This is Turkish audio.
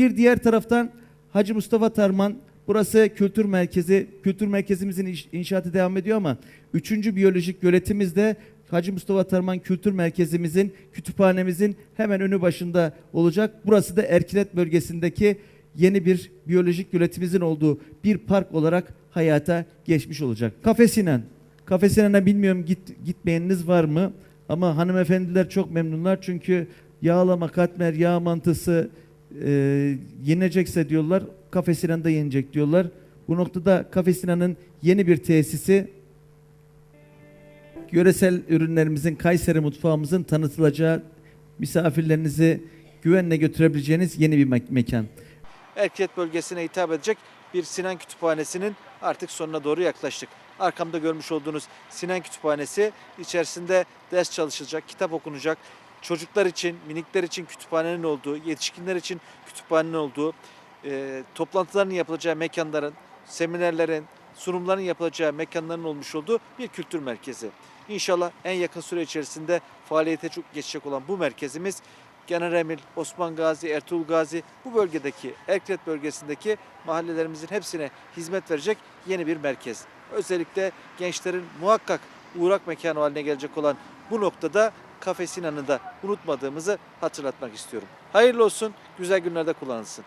Bir diğer taraftan Hacı Mustafa Tarman burası kültür merkezi. Kültür merkezimizin inşaatı devam ediyor ama üçüncü biyolojik göletimiz de Hacı Mustafa Tarman Kültür Merkezimizin, kütüphanemizin hemen önü başında olacak. Burası da Erkilet bölgesindeki yeni bir biyolojik göletimizin olduğu bir park olarak hayata geçmiş olacak. Kafe Sinan. Bilmiyorum git, gitmeyeniniz var mı? Ama hanımefendiler çok memnunlar çünkü yağlama, katmer, yağ mantısı e, yenecekse diyorlar. Kafe Sinan'da yenecek diyorlar. Bu noktada Kafe Sinan'ın yeni bir tesisi yöresel ürünlerimizin Kayseri mutfağımızın tanıtılacağı misafirlerinizi güvenle götürebileceğiniz yeni bir mek- mekan. Erkiyet bölgesine hitap edecek bir Sinan Kütüphanesi'nin artık sonuna doğru yaklaştık. Arkamda görmüş olduğunuz Sinan Kütüphanesi içerisinde ders çalışılacak, kitap okunacak. Çocuklar için, minikler için kütüphanenin olduğu, yetişkinler için kütüphanenin olduğu, e, toplantıların yapılacağı mekanların, seminerlerin, sunumların yapılacağı mekanların olmuş olduğu bir kültür merkezi. İnşallah en yakın süre içerisinde faaliyete çok geçecek olan bu merkezimiz General Emir, Osman Gazi, Ertuğrul Gazi bu bölgedeki, Erklet bölgesindeki mahallelerimizin hepsine hizmet verecek yeni bir merkez. Özellikle gençlerin muhakkak uğrak mekanı haline gelecek olan bu noktada Kafe Sinan'ı da unutmadığımızı hatırlatmak istiyorum. Hayırlı olsun, güzel günlerde kullanılsın.